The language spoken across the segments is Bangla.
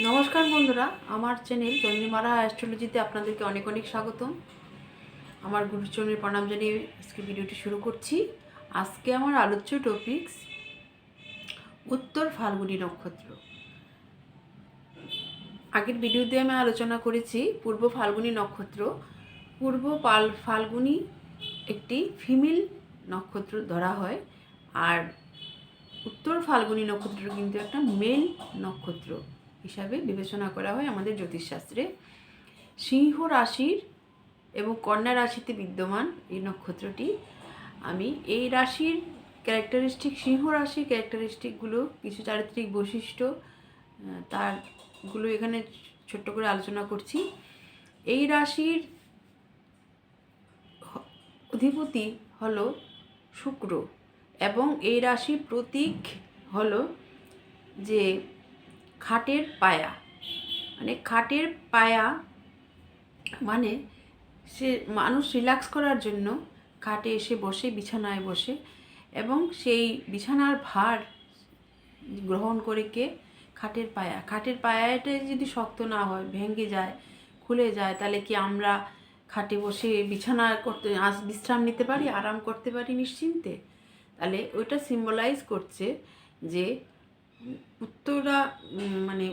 নমস্কার বন্ধুরা, আমার চ্যানেল চন্দ্রিমারা অ্যাস্ট্রোলজিতে আপনাদেরকে অনেক অনেক স্বাগতম। আমার গুরুচরণের প্রণাম জানিয়ে আজকে ভিডিওটি শুরু করছি। আজকে আমার আলোচ্য টপিকস উত্তর ফাল্গুনি নক্ষত্র। আগের ভিডিওতে আমি আলোচনা করেছি পূর্ব ফাল্গুনি নক্ষত্র। পূর্ব পাল, ফাল্গুনি একটি ফিমেল নক্ষত্র ধরা হয় আর উত্তর ফাল্গুনি নক্ষত্র কিন্তু একটা মেল নক্ষত্র। হিসাবে বিবেচনা করা হয় আমাদের জ্যোতিষশাস্ত্রে। সিংহ রাশির এবং কন্যা রাশিতে বিদ্যমান এই নক্ষত্রটি। আমি এই রাশির ক্যারেক্টারিস্টিক সিংহ রাশির ক্যারেক্টারিস্টিকগুলো কিছু চারিত্রিক বৈশিষ্ট্য তারগুলো এখানে ছোট্ট করে আলোচনা করছি। এই রাশির অধিপতি হলো শুক্র এবং এই রাশির প্রতীক হলো যে খাটের পায়া। মানে খাটের পায়া মানে সে মানুষ রিল্যাক্স করার জন্য খাটে এসে বসে, বিছানায় বসে এবং সেই বিছানার ভার গ্রহণ করে কে? খাটের পায়া। খাটের পায়াটা যদি শক্ত না হয়, ভেঙে যায়, খুলে যায়, তাহলে কি আমরা খাটে বসে বিছানা করতে আস- বিশ্রাম নিতে পারি, আরাম করতে পারি নিশ্চিন্তে? তাহলে ওইটা সিম্বলাইজ করছে যে উত্তরা মানে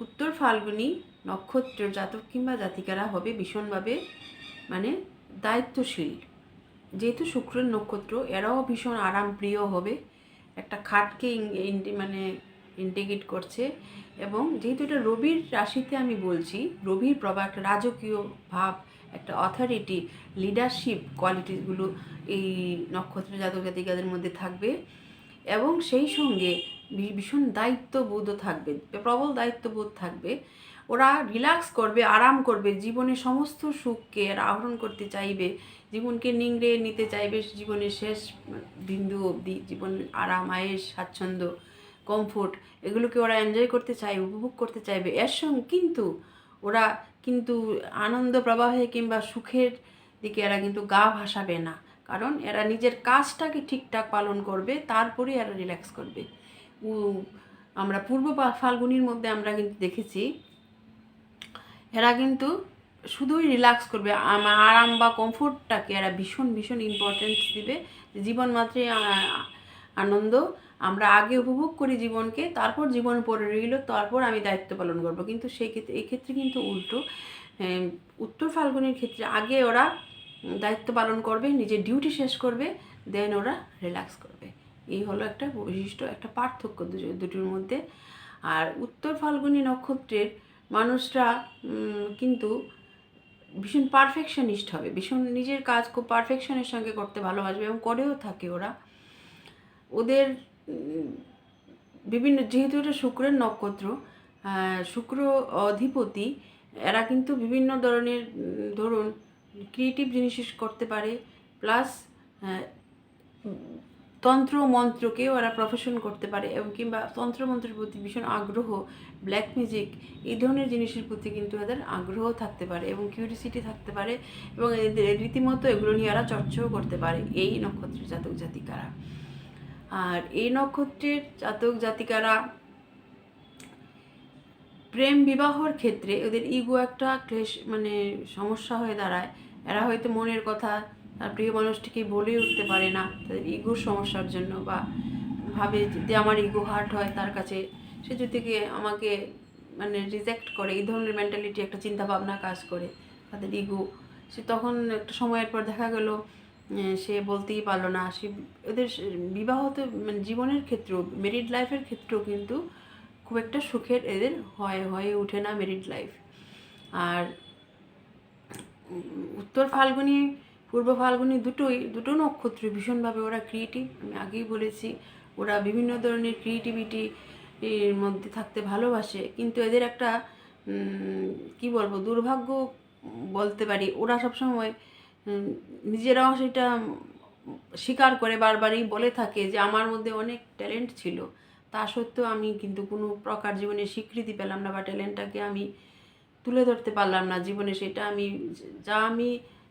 উত্তর ফাল্গুনী নক্ষত্র জাতক কিংবা জাতিকারা হবে ভীষণভাবে মানে দায়িত্বশীল। যেহেতু শুক্রের নক্ষত্র, এরাও ভীষণ আরামপ্রিয় হবে। একটা খাটকে মানে ইন্টিগ্রেট করছে এবং যেহেতু এটা রবির রাশিতে আমি বলছি, রবির প্রভাব, একটা রাজকীয় ভাব, একটা অথরিটি লিডারশিপ কোয়ালিটিগুলো এই নক্ষত্র জাতক জাতিকাদের মধ্যে থাকবে। এবং সেই সঙ্গে ভীষণ দায়িত্ববোধও থাকবে, প্রবল দায়িত্ববোধ থাকবে। ওরা রিল্যাক্স করবে, আরাম করবে জীবনের সমস্ত সুখকে আহরণ করতে চাইবে, জীবনকে নিংড়ে নিতে চাইবে, জীবনের শেষ বিন্দু অবধি, জীবন আরাম আয়েস স্বাচ্ছন্দ্য কমফোর্ট এগুলোকে ওরা এনজয় করতে চাইবে উপভোগ করতে চাইবে। এর সঙ্গে কিন্তু ওরা কিন্তু আনন্দ প্রবাহে কিংবা সুখের দিকে এরা কিন্তু গা ভাসাবে না। কারণ এরা নিজের কাজটাকে ঠিকঠাক পালন করবে, তারপরে এরা রিল্যাক্স করবে। আমরা পূর্ব ফাল্গুনির মধ্যে আমরা কিন্তু দেখেছি, এরা কিন্তু শুধুই রিল্যাক্স করবে। আরাম বা কমফোর্টটাকে এরা ভীষণ ভীষণ ইম্পর্টেন্স দিবে জীবন মাত্রই আ- আনন্দ আমরা আগে উপভোগ করি জীবনকে, তারপর জীবন পড়ে রইল, তারপর আমি দায়িত্ব পালন করব। কিন্তু সেই ক্ষেত্রে এই ক্ষেত্রে কিন্তু উল্টো উত্তর ফাল্গুনের ক্ষেত্রে আগে ওরা দায়িত্ব পালন করবে, নিজের ডিউটি শেষ করবে দেন ওরা রিল্যাক্স করবে। এই হলো একটা বৈশিষ্ট্য, একটা পার্থক্য দুটোর মধ্যে। আর উত্তর ফাল্গুনী নক্ষত্রের মানুষরা কিন্তু ভীষণ পারফেকশনিস্ট হবে, ভীষণ নিজের কাজ খুব পারফেকশনের সঙ্গে করতে ভালোবাসবে এবং করেও থাকে ওরা। ওদের বিভিন্ন, যেহেতু এটা শুক্রের নক্ষত্র শুক্র অধিপতি, এরা কিন্তু বিভিন্ন ধরনের ধরুন ক্রিয়েটিভ জিনিস করতে পারে প্লাস তন্ত্র মন্ত্রকেও ওরা প্রফেশন করতে পারে এবং কিংবা তন্ত্র মন্ত্রের প্রতি ভীষণ আগ্রহ ব্ল্যাক মিউজিক এই ধরনের জিনিসের প্রতি কিন্তু এদের আগ্রহ থাকতে পারে এবং কিউরিসিটি থাকতে পারে এবং এদের রীতিমতো এগুলো নিয়ে এরা চর্চাও করতে পারে এই নক্ষত্রের জাতক জাতিকারা। আর এই নক্ষত্রের জাতক জাতিকারা প্রেম বিবাহর ক্ষেত্রে ওদের ইগো একটা ক্লেশ মানে সমস্যা হয়ে দাঁড়ায়। এরা হয়তো মনের কথা তার প্রিয় মানুষটিকে বলে উঠতে পারে না তাদের ইগোর সমস্যার জন্য বা ভাবে যদি আমার ইগো হার্ট হয় তার কাছে, সে যদি আমাকে মানে রিজেক্ট করে, এই ধরনের মেন্টালিটি একটা চিন্তা ভাবনা কাজ করে তাদের ইগো সে তখন একটা সময়ের পর দেখা গেল সে বলতেই পারল না। সে, ওদের বিবাহ তো মানে জীবনের ক্ষেত্রেও মেরিড লাইফের ক্ষেত্রেও কিন্তু খুব একটা সুখের এদের হয়, হয়ে ওঠে না মেরিড লাইফ আর উত্তর ফাল্গুনি, পূর্ব ফাল্গুনি দুটোই, দুটো নক্ষত্র ভীষণভাবে ওরা ক্রিয়েটিভ আমি আগেই বলেছি, ওরা বিভিন্ন ধরনের ক্রিয়েটিভিটি এর মধ্যে থাকতে ভালোবাসে। কিন্তু এদের একটা কি বলব, দুর্ভাগ্য বলতে পারি, ওরা সবসময় নিজেরাও সেটা স্বীকার করে, বারবারই বলে থাকে যে আমার মধ্যে অনেক ট্যালেন্ট ছিল। তা সত্ত্বেও আমি কিন্তু কোনো প্রকার জীবনে স্বীকৃতি পেলাম না বা ট্যালেন্টটাকে আমি তুলে ধরতে পারলাম না। জীবনে সেটা আমি যা আমি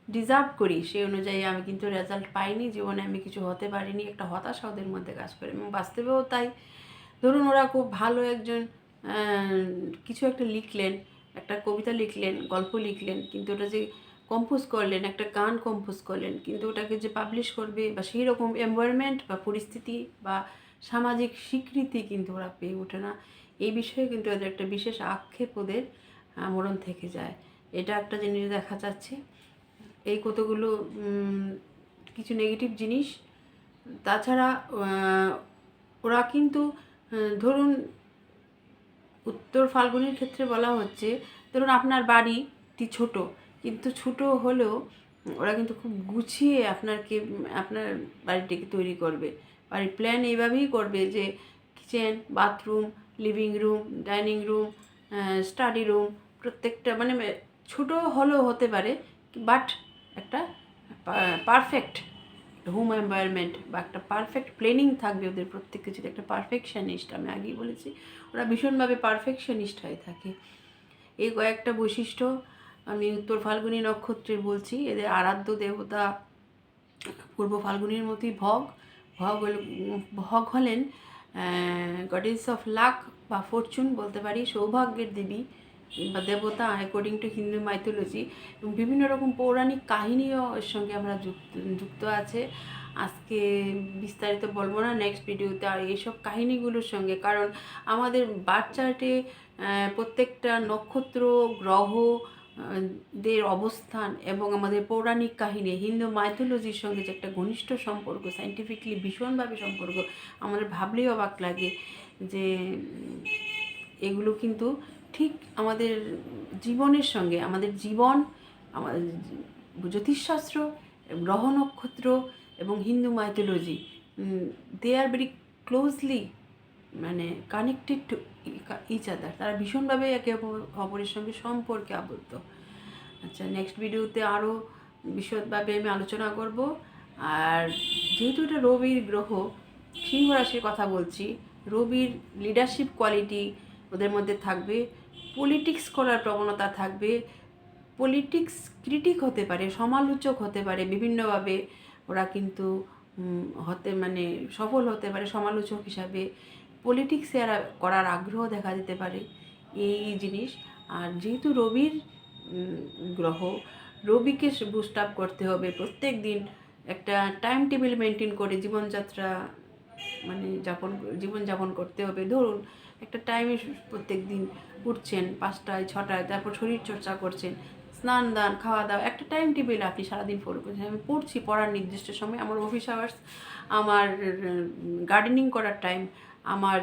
ডিজার্ভ করি সেই অনুযায়ী আমি কিন্তু রেজাল্ট পাইনি। জীবনে আমি কিছু হতে পারিনি, একটা হতাশা ওদের মধ্যে কাজ করে এবং বাস্তবেও তাই। ধরুন ওরা খুব ভালো একজন কিছু একটা লিখলেন, একটা কবিতা লিখলেন, গল্প লিখলেন, কিন্তু ওটা যে কম্পোজ করলেন, একটা গান কম্পোজ করলেন, কিন্তু ওটাকে যে পাবলিশ করবে বা সেই রকম এনভায়রনমেন্ট বা পরিস্থিতি বা সামাজিক স্বীকৃতি কিন্তু ওরা পেয়ে ওঠে না। এই বিষয়ে কিন্তু ওদের একটা বিশেষ আক্ষেপ ওদের আমরণ থেকে যায়। এটা একটা জিনিস দেখা যাচ্ছে। এই কতগুলো কিছু নেগেটিভ জিনিস। তাছাড়া ওরা কিন্তু ধরুন, উত্তর ফাল্গুনের ক্ষেত্রে বলা হচ্ছে, ধরুন আপনার বাড়িটি ছোট, কিন্তু ছোট হলেও ওরা কিন্তু খুব গুছিয়ে আপনারকে, আপনার বাড়িটিকে তৈরি করবে। বাড়ির প্ল্যান এইভাবেই করবে যে kitchen bathroom living room dining room study room প্রত্যেকটা মানে ছোট হলেও হতে পারে বাট একটা পারফেক্ট হোম এনভায়রনমেন্ট বা একটা পারফেক্ট প্ল্যানিং থাকবে ওদের প্রত্যেক কিছুতে একটা পারফেকশনিস্ট আমি আগেই বলেছি, ওরা ভীষণভাবে পারফেকশনিস্ট হয়ে থাকে। এই কয়েকটা বৈশিষ্ট্য আমি উত্তর ফাল্গুনী নক্ষত্রের বলছি, এদের আরাধ্য দেবতা পূর্ব ফাল্গুনির মতোই ভগ ভগ ভগ হলেন গডেস অফ লাক বা ফরচুন বলতে পারি, সৌভাগ্যের দেবী বা দেবতা অ্যাকর্ডিং টু হিন্দু মাইথোলজি এবং বিভিন্ন রকম পৌরাণিক কাহিনীও এর সঙ্গে আমরা যুক্ত যুক্ত আছে। আজকে বিস্তারিত বলব না নেক্সট ভিডিওতে আর এইসব কাহিনীগুলোর সঙ্গে, কারণ আমাদের বার্থ চার্টে প্রত্যেকটা নক্ষত্র, গ্রহ দের অবস্থান এবং আমাদের পৌরাণিক কাহিনী, হিন্দু মাইথোলজির সঙ্গে যে একটা ঘনিষ্ঠ সম্পর্ক সাইন্টিফিকলি ভীষণভাবে সম্পর্ক, আমাদের ভাবলেই অবাক লাগে যে এগুলো কিন্তু ঠিক আমাদের জীবনের সঙ্গে, আমাদের জীবন জ্যোতিষশাস্ত্র, গ্রহ নক্ষত্র এবং Hindu mythology they are very closely মানে কানেক্টেড টু ইচ আদার তারা ভীষণভাবে একে অপর- অপরের সঙ্গে সম্পর্কে আবদ্ধ। আচ্ছা নেক্সট ভিডিওতে আরও বিশদভাবে আমি আলোচনা করব। আর যেহেতু এটা রবির গ্রহ সিংহ রাশির কথা বলছি, রবির লিডারশিপ কোয়ালিটি ওদের মধ্যে থাকবে পলিটিক্স করার প্রবণতা থাকবে পলিটিক্স ক্রিটিক হতে পারে, সমালোচক হতে পারে, বিভিন্নভাবে ওরা কিন্তু হতে মানে সফল হতে পারে সমালোচক হিসাবে। পলিটিক্সে করার আগ্রহ দেখা যেতে পারে এই জিনিস। আর যেহেতু রবির গ্রহ, রবিকে বুস্ট আপ করতে হবে, প্রত্যেক দিন একটা টাইম টেবিল মেনটেন করে জীবনযাত্রা মানে যাপন, জীবনযাপন করতে হবে। ধরুন, একটা টাইমে প্রত্যেক দিন উঠছেন পাঁচটায়, ছটায়, তারপর শরীর চর্চা করছেন, স্নান, দান, খাওয়া দাওয়া, একটা টাইম টেবিল আপনি সারাদিন ফলো করছেন। আমি পড়ছি পড়ার নির্দিষ্ট সময়, আমার অফিস আওয়ার্স আমার গার্ডেনিং করার টাইম আমার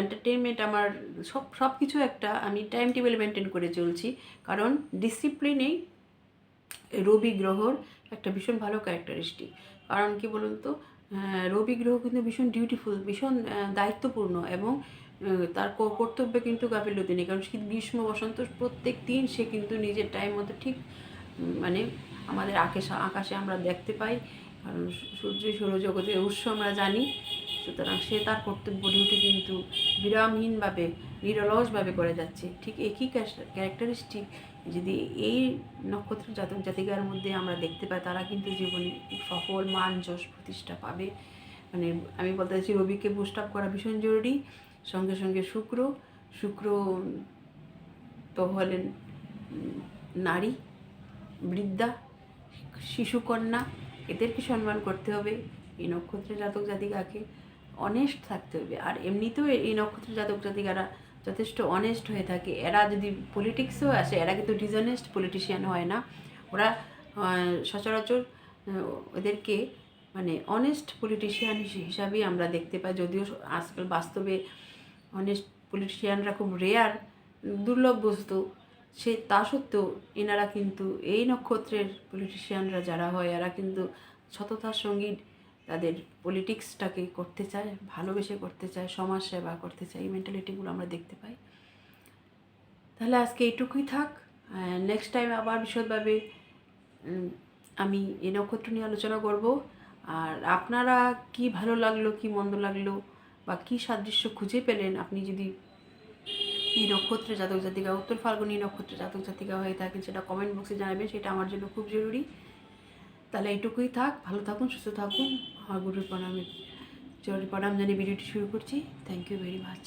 এন্টারটেনমেন্ট আমার সব সব কিছু একটা আমি টাইম টেবিল মেনটেন করে চলছি। কারণ ডিসিপ্লিনেই রবি গ্রহর একটা ভীষণ ভালো ক্যারেক্টারিস্টিক কারণ কি বলুন তো রবি গ্রহ কিন্তু ভীষণ ডিউটিফুল ভীষণ দায়িত্বপূর্ণ এবং তার কর্তব্যে কিন্তু গাফিলতি নেই। কারণ শীত, গ্রীষ্ম, বসন্ত প্রত্যেক দিন সে কিন্তু নিজের টাইম মতো ঠিক মানে আমাদের আকাশে আকাশে আমরা দেখতে পাই। কারণ সূর্য সৌরজগতের উৎস আমরা জানি। সুতরাং সে তার কর্তব্য ডিউটি কিন্তু বিরামহীনভাবে, নিরলসভাবে করে যাচ্ছে। ঠিক একই ক্যারেক্টারিস্টিক যদি এই নক্ষত্র জাতক জাতিকার মধ্যে আমরা দেখতে পাই, তারা কিন্তু জীবনে সফল, মান, যশ, প্রতিষ্ঠা পাবে। মানে আমি বলতে চাইছি, রবিকে বুস্ট আপ করা ভীষণ জরুরি। সঙ্গে সঙ্গে শুক্র শুক্র তো হলেন নারী, বৃদ্ধা, শিশুকন্যা, এদেরকে সম্মান করতে হবে। এই নক্ষত্রের জাতক জাতিকাকে অনেস্ট থাকতে হবে। আর এমনিতেও এই নক্ষত্র জাতক জাতিকারা যথেষ্ট অনেস্ট হয়ে থাকে। এরা যদি পলিটিক্সেও আসে, এরা কিন্তু ডিসঅনেস্ট পলিটিশিয়ান হয় না। ওরা সচরাচর ওদেরকে মানে অনেস্ট পলিটিশিয়ান হিসাবেই আমরা দেখতে পাই। যদিও আজকাল বাস্তবে অনেস্ট পলিটিশিয়ানরা খুব রেয়ার দুর্লভ বস্তু, সে, তা সত্ত্বেও এনারা কিন্তু এই নক্ষত্রের পলিটিশিয়ানরা যারা হয়, এরা কিন্তু সততার সঙ্গী তাদের পলিটিক্সটাকে করতে চায়, ভালোবেসে করতে চায় সমাজ সেবা করতে চায়, এই মেন্টালিটিগুলো আমরা দেখতে পাই। তাহলে আজকে এইটুকুই থাক নেক্সট টাইম আবার বিশদভাবে আমি এই নক্ষত্র নিয়ে আলোচনা করব। আর আপনারা কি ভালো লাগল, কি মন্দ লাগল, বা কি সাদৃশ্য খুঁজে পেলেন, আপনি যদি এই নক্ষত্রে জাতক জাতিকা, উত্তর ফাল্গুনী নক্ষত্রে জাতক জাতিকা হয়ে থাকেন, সেটা কমেন্ট বক্সে জানাবেন, সেটা আমার জন্য খুব জরুরি। তাহলে এইটুকুই থাক, ভালো থাকুন, সুস্থ থাকুন। আমার গুরুর প্রণামে জরুরি প্রণাম জানিয়ে ভিডিওটি শুরু করছি। Thank you very much